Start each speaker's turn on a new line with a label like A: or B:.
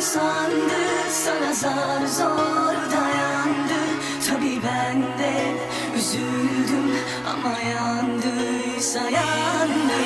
A: sandı Sana zar zor dayandı. Tabi ben de üzüldüm Ama yandıysa yandı.